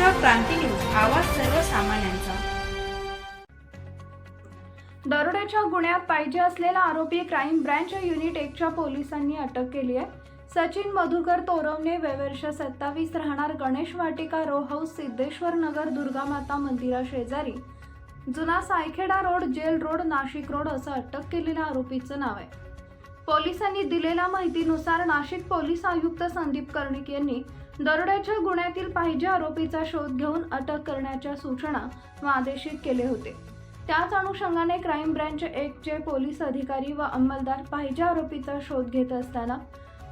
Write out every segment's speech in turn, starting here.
क्रांती news आवाज सर्वसामान्यांचा. दरोड्याच्या गुन्ह्यात पाहिजे असलेला आरोपी क्राईम ब्रँच युनिट एकच्या पोलिसांनी अटक केली आहे. सचिन मधुकर तोरवणे वेवर्ष सत्तावीस राहणार गणेश वाटिका रो हाऊस सिद्धेश्वर नगर दुर्गामाता मंदिरा शेजारी. जुना Saykheda road jail road Nashik road असं अटक केलेल्या आरोपीचं नाव आहे. पोलिसांनी दिलेल्या माहितीनुसार नाशिक पोलीस आयुक्त संदीप कर्णिक यांनी दरोड्याच्या गुन्ह्यातील पाहिजे आरोपीचा शोध घेऊन अटक करण्याच्या सूचना व आदेशित केले होते. त्याच अनुषंगाने क्राईम ब्रँच एकचे पोलीस अधिकारी व अंमलदार पाहिजे आरोपीचा शोध घेत असताना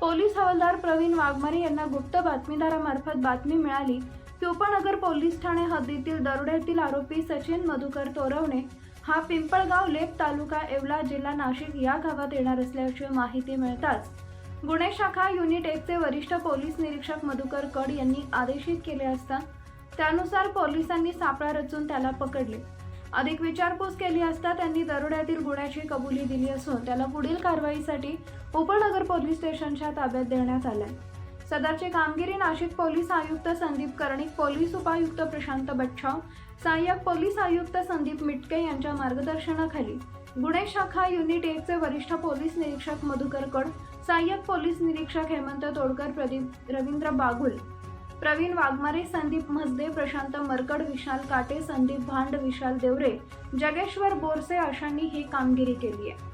पोलीस हवालदार प्रवीण वाघमारे यांना गुप्त बातमीदारामार्फत बातमी मिळाली. की उपनगर पोलीस ठाणे हद्दीतील दरोड्यातील आरोपी सचिन मधुकर तोरवणे हा पिंपळगाव लेप तालुका येवला जिल्हा नाशिक या गावात येणार असल्याची माहिती मिळताच गुन्हे शाखा युनिट एकचे वरिष्ठ पोलीस निरीक्षक मधुकर कड यांनी आदेशित केले असता त्यानुसार पोलिसांनी सापळा रचून त्याला पकडले. अधिक विचारपूस केली असता त्यांनी दरोड्यातील गुन्ह्याची कबुली दिली असून त्याला पुढील कारवाईसाठी उपनगर पोलीस स्टेशनच्या ताब्यात देण्यात आलाय. सदरची कामगिरी नाशिक पोलीस आयुक्त संदीप कर्णिक पोलीस उपायुक्त प्रशांत बच्छाव सहाय्यक पोलीस आयुक्त संदीप मिटके यांच्या मार्गदर्शनाखाली गुन्हे शाखा युनिट एकचे वरिष्ठ पोलीस निरीक्षक मधुकर कड सहाय्यक पोलीस निरीक्षक हेमंत तोडकर प्रदीप रवींद्र बागुल प्रवीण वाघमारे संदीप म्हसदे प्रशांत मरकड विशाल काटे संदीप भांड विशाल देवरे जगेश्वर बोरसे अशांनी ही कामगिरी केली आहे.